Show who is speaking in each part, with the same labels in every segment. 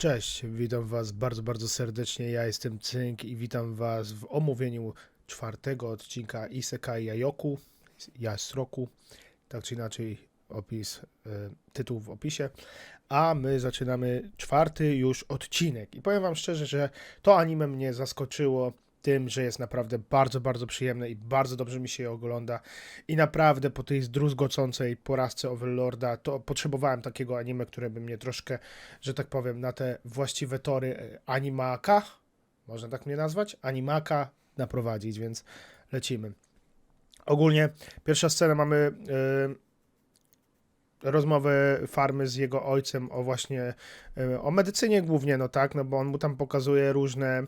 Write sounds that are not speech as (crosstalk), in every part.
Speaker 1: Cześć, witam Was bardzo, bardzo serdecznie. Ja jestem Cynk i witam Was w omówieniu czwartego odcinka Isekai Jajoku, Jasroku, tak czy inaczej opis, e, tytuł w opisie. A my zaczynamy czwarty już odcinek. I powiem Wam szczerze, że to anime mnie zaskoczyło tym, że jest naprawdę bardzo, bardzo przyjemne i bardzo dobrze mi się je ogląda. I naprawdę po tej zdruzgocącej porażce Overlorda to potrzebowałem takiego anime, które by mnie troszkę, że tak powiem, na te właściwe tory e, animaka, można tak mnie nazwać, animaka naprowadzić, więc lecimy. Ogólnie pierwsza scena mamy e, rozmowę farmy z jego ojcem o właśnie e, o medycynie głównie, no tak, no bo on mu tam pokazuje różne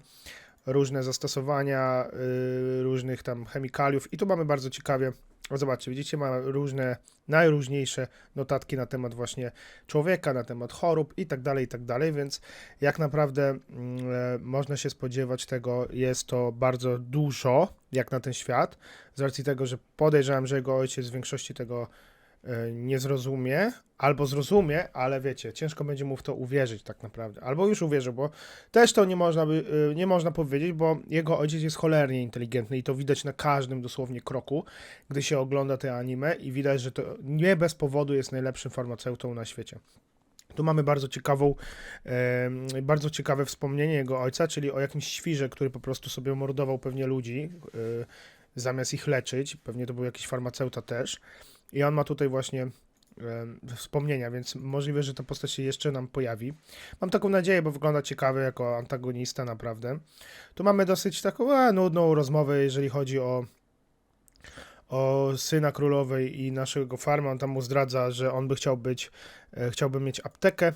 Speaker 1: różne zastosowania y, różnych tam chemikaliów i tu mamy bardzo ciekawie, o zobaczcie, widzicie, ma różne, najróżniejsze notatki na temat właśnie człowieka, na temat chorób i tak dalej, i tak dalej, więc jak naprawdę mm, e, można się spodziewać tego, jest to bardzo dużo, jak na ten świat, z racji tego, że podejrzewam, że jego ojciec w większości tego e, nie zrozumie, albo zrozumie, ale wiecie, ciężko będzie mu w to uwierzyć tak naprawdę. Albo już uwierzy, bo też to nie można, by, y, nie można powiedzieć, bo jego ojciec jest cholernie inteligentny i to widać na każdym dosłownie kroku, gdy się ogląda te anime i widać, że to nie bez powodu jest najlepszym farmaceutą na świecie. Tu mamy bardzo ciekawą, bardzo ciekawe wspomnienie jego ojca, czyli o jakimś świrze, który po prostu sobie mordował pewnie ludzi, e, zamiast ich leczyć. Pewnie to był jakiś farmaceuta też. I on ma tutaj właśnie wspomnienia, więc możliwe, że ta postać się jeszcze nam pojawi. Mam taką nadzieję, bo wygląda ciekawy jako antagonista naprawdę. Tu mamy dosyć taką nudną rozmowę, jeżeli chodzi o o syna królowej i naszego farma. On tam mu zdradza, że on by chciał być, e, chciałby mieć aptekę.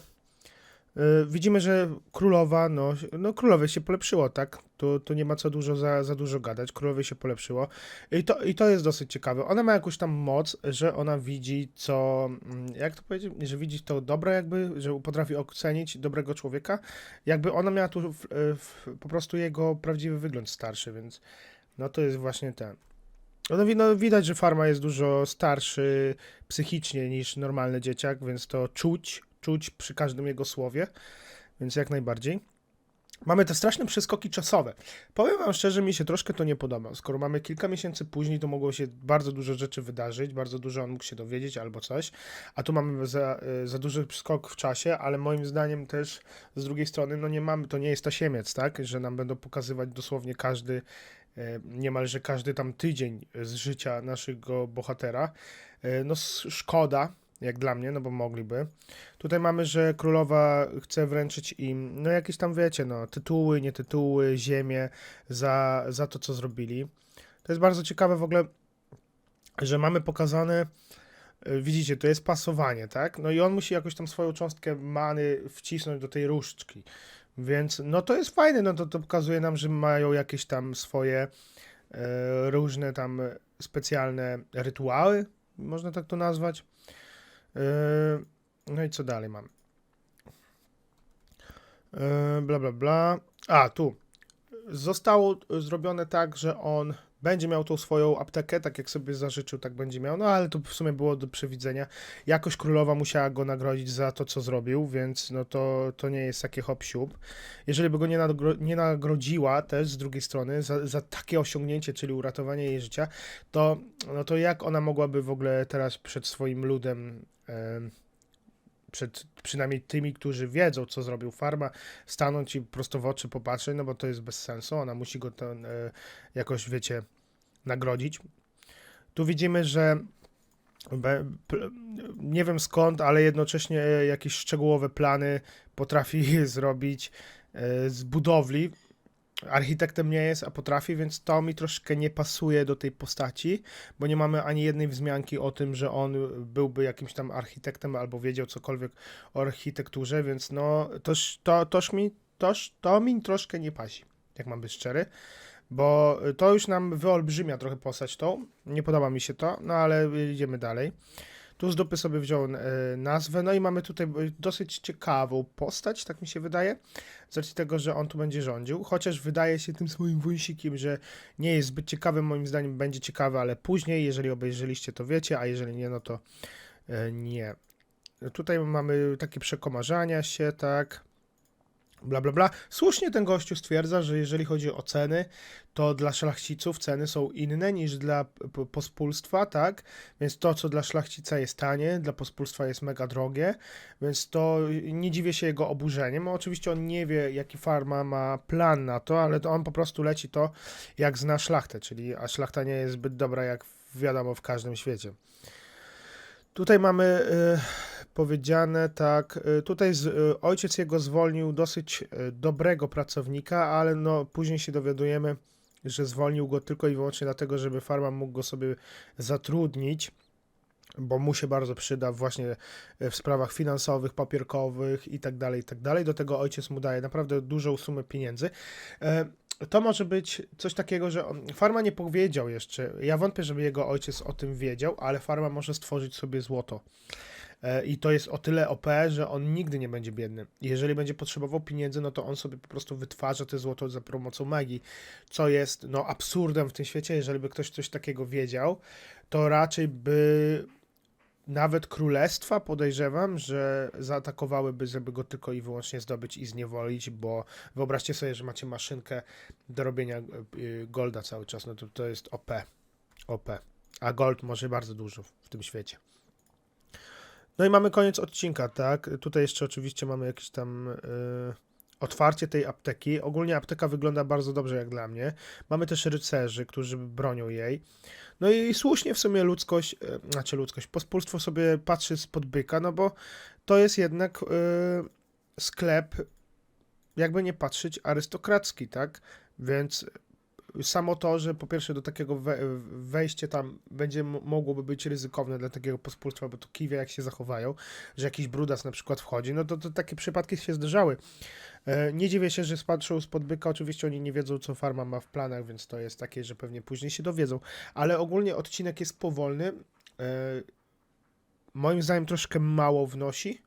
Speaker 1: E, Widzimy, że królowa, no, no królowej się polepszyło, tak? Tu, tu nie ma co dużo za, za dużo gadać. Królowej się polepszyło. I to, I to jest dosyć ciekawe. Ona ma jakąś tam moc, że ona widzi co, mm, jak to powiedzieć, że widzi to dobre jakby, że potrafi ocenić dobrego człowieka. Jakby ona miała tu w, w, po prostu jego prawdziwy wygląd starszy, więc no to jest właśnie ten. No, no widać, że Farma jest dużo starszy psychicznie niż normalny dzieciak, więc to czuć, czuć przy każdym jego słowie, więc jak najbardziej. Mamy te straszne przeskoki czasowe. Powiem wam szczerze, mi się troszkę to nie podoba. Skoro mamy kilka miesięcy później, to mogło się bardzo dużo rzeczy wydarzyć, bardzo dużo on mógł się dowiedzieć albo coś, a tu mamy za, y, za duży skok w czasie, ale moim zdaniem też z drugiej strony, no nie mamy, to nie jest tasiemiec, tak, że nam będą pokazywać dosłownie każdy e, niemalże każdy tam tydzień z życia naszego bohatera. E, No szkoda, jak dla mnie, no bo mogliby. Tutaj mamy, że królowa chce wręczyć im, no jakieś tam wiecie, no tytuły, nie tytuły, ziemię za, za to, co zrobili. To jest bardzo ciekawe w ogóle, że mamy pokazane, e, widzicie, to jest pasowanie, tak? No i on musi jakoś tam swoją cząstkę many wcisnąć do tej różdżki. Więc no to jest fajne, no to, to pokazuje nam, że mają jakieś tam swoje e, różne tam specjalne rytuały, można tak to nazwać. E, no i co dalej mamy? E, bla, bla, bla. A, tu. Zostało zrobione tak, że on będzie miał tą swoją aptekę, tak jak sobie zażyczył, tak będzie miał. No ale to w sumie było do przewidzenia. Jakoś królowa musiała go nagrodzić za to, co zrobił, więc no to, to nie jest takie hop siup. Jeżeli by go nie, nagro- nie nagrodziła też z drugiej strony za, za takie osiągnięcie, czyli uratowanie jej życia, to, no to jak ona mogłaby w ogóle teraz przed swoim ludem, em, przed przynajmniej tymi, którzy wiedzą, co zrobił Farma, stanąć i prosto w oczy popatrzeć, no bo to jest bez sensu, ona musi go to, e, jakoś, wiecie, nagrodzić. Tu widzimy, że nie wiem skąd, ale jednocześnie jakieś szczegółowe plany potrafi (laughs) zrobić e, z budowli. Architektem nie jest, a potrafi, więc to mi troszkę nie pasuje do tej postaci, bo nie mamy ani jednej wzmianki o tym, że on byłby jakimś tam architektem albo wiedział cokolwiek o architekturze, więc no toż, to, toż mi, toż, to mi troszkę nie pasi, jak mam być szczery, bo to już nam wyolbrzymia trochę postać tą, nie podoba mi się to, no ale idziemy dalej. Tu z dupy sobie wziął e, nazwę, no i mamy tutaj dosyć ciekawą postać, tak mi się wydaje, z racji tego, że on tu będzie rządził, chociaż wydaje się tym swoim wąsikiem, że nie jest zbyt ciekawy, moim zdaniem będzie ciekawy, ale później, jeżeli obejrzeliście to wiecie, a jeżeli nie, no to e, nie. Tutaj mamy takie przekomarzania się, tak. Bla, bla, bla. Słusznie ten gościu stwierdza, że jeżeli chodzi o ceny, to dla szlachciców ceny są inne niż dla pospólstwa, tak? Więc to, co dla szlachcica jest tanie, dla pospólstwa jest mega drogie, więc to nie dziwię się jego oburzeniem. Oczywiście on nie wie, jaki farma ma plan na to, ale to on po prostu leci to, jak zna szlachtę, czyli a szlachta nie jest zbyt dobra, jak wiadomo, w każdym świecie. Tutaj mamy y, powiedziane tak, y, tutaj z, y, ojciec jego zwolnił dosyć y, dobrego pracownika, ale no później się dowiadujemy, że zwolnił go tylko i wyłącznie dlatego, żeby farma mógł go sobie zatrudnić, bo mu się bardzo przyda właśnie w sprawach finansowych, papierkowych i tak dalej, i tak dalej. Do tego ojciec mu daje naprawdę dużą sumę pieniędzy. E, To może być coś takiego, że on, farma nie powiedział jeszcze. Ja wątpię, żeby jego ojciec o tym wiedział, ale farma może stworzyć sobie złoto. E, I to jest o tyle OP, że on nigdy nie będzie biedny. Jeżeli będzie potrzebował pieniędzy, no to on sobie po prostu wytwarza te złoto za pomocą magii, co jest no absurdem w tym świecie. Jeżeli by ktoś coś takiego wiedział, to raczej by nawet królestwa podejrzewam, że zaatakowałyby, żeby go tylko i wyłącznie zdobyć i zniewolić, bo wyobraźcie sobie, że macie maszynkę do robienia y, golda cały czas, no to to jest OP. OP. A gold może bardzo dużo w tym świecie. No i mamy koniec odcinka, tak? Tutaj jeszcze oczywiście mamy jakieś tam y, otwarcie tej apteki. Ogólnie apteka wygląda bardzo dobrze jak dla mnie. Mamy też rycerzy, którzy bronią jej. No i słusznie w sumie ludzkość, e, znaczy ludzkość, pospólstwo sobie patrzy spod byka, no bo to jest jednak e, sklep, jakby nie patrzeć, arystokracki, tak? Więc samo to, że po pierwsze do takiego we, wejście tam będzie mogłoby być ryzykowne dla takiego pospólstwa, bo to kiwie jak się zachowają, że jakiś brudas na przykład wchodzi, no to, to takie przypadki się zdarzały. E, Nie dziwię się, że patrzą spod byka, oczywiście oni nie wiedzą, co farma ma w planach, więc to jest takie, że pewnie później się dowiedzą, ale ogólnie odcinek jest powolny. E, Moim zdaniem troszkę mało wnosi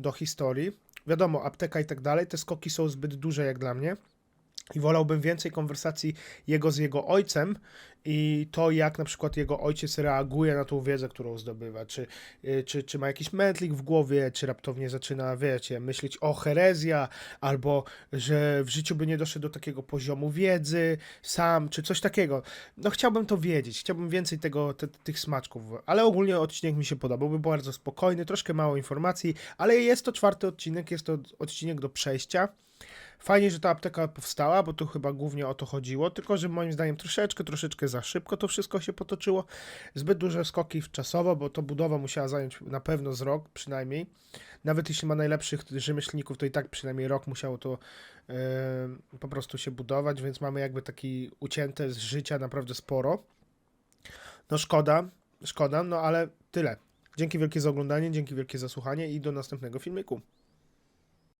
Speaker 1: do historii. Wiadomo, apteka i tak dalej, te skoki są zbyt duże jak dla mnie. I wolałbym więcej konwersacji jego z jego ojcem i to, jak na przykład jego ojciec reaguje na tą wiedzę, którą zdobywa. Czy, y, czy, czy ma jakiś mętlik w głowie, czy raptownie zaczyna, wiecie, myśleć o herezja, albo że w życiu by nie doszedł do takiego poziomu wiedzy sam, czy coś takiego. No chciałbym to wiedzieć, chciałbym więcej tego, te, tych smaczków, ale ogólnie odcinek mi się podobał, był bardzo spokojny, troszkę mało informacji, ale jest to czwarty odcinek, jest to odcinek do przejścia. Fajnie, że ta apteka powstała, bo tu chyba głównie o to chodziło, tylko że moim zdaniem troszeczkę, troszeczkę za szybko to wszystko się potoczyło. Zbyt duże skoki czasowo, bo to budowa musiała zająć na pewno z rok przynajmniej. Nawet jeśli ma najlepszych rzemieślników, to i tak przynajmniej rok musiało to e, po prostu się budować, więc mamy jakby taki ucięte z życia naprawdę sporo. No szkoda, szkoda, no ale tyle. Dzięki wielkie za oglądanie, dzięki wielkie za słuchanie i do następnego filmiku.